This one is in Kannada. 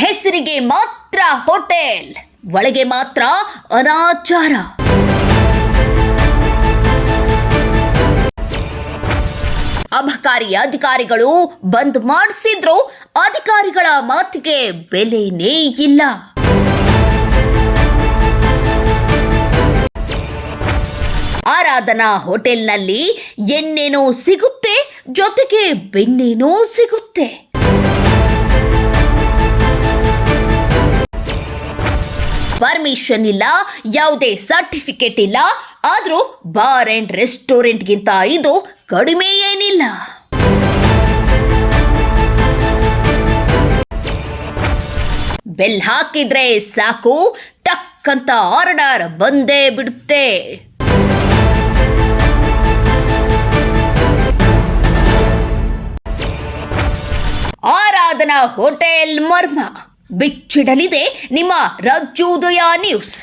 ಹೆಸರಿಗೆ ಮಾತ್ರ ಹೋಟೆಲ್, ಒಳಗೆ ಮಾತ್ರ ಅನಾಚಾರ. ಅಬಕಾರಿ ಅಧಿಕಾರಿಗಳು ಬಂದ್ ಮಾಡಿಸಿದ್ರು, ಅಧಿಕಾರಿಗಳ ಮಾತಿಗೆ ಬೆಲೆನೇ ಇಲ್ಲ. ಆರಾಧನಾ ಹೋಟೆಲ್ನಲ್ಲಿ ಎಣ್ಣೆನೂ ಸಿಗುತ್ತೆ, ಜೊತೆಗೆ ಬೆಣ್ಣೆನೂ ಸಿಗುತ್ತೆ. ಪರ್ಮಿಷನ್ ಇಲ್ಲ, ಯಾವುದೇ ಸರ್ಟಿಫಿಕೇಟ್ ಇಲ್ಲ. ಆದರೂ ಬಾರ್ ಅಂಡ್ ರೆಸ್ಟೋರೆಂಟ್ಗಿಂತ ಇದು ಕಡಿಮೆ ಏನಿಲ್ಲ. ಬೆಲ್ ಹಾಕಿದ್ರೆ ಸಾಕು, ಟಕ್ ಅಂತ ಆರ್ಡರ್ ಬಂದೇ ಬಿಡುತ್ತೆ. ಆರಾಧನಾ ಹೋಟೆಲ್ ಮರ್ಮ. ಬಿಚ್ಚಿಡಲಿದೆ. ನಿಮ್ಮ ರಾಜ್ಯೋದಯ ನ್ಯೂಸ್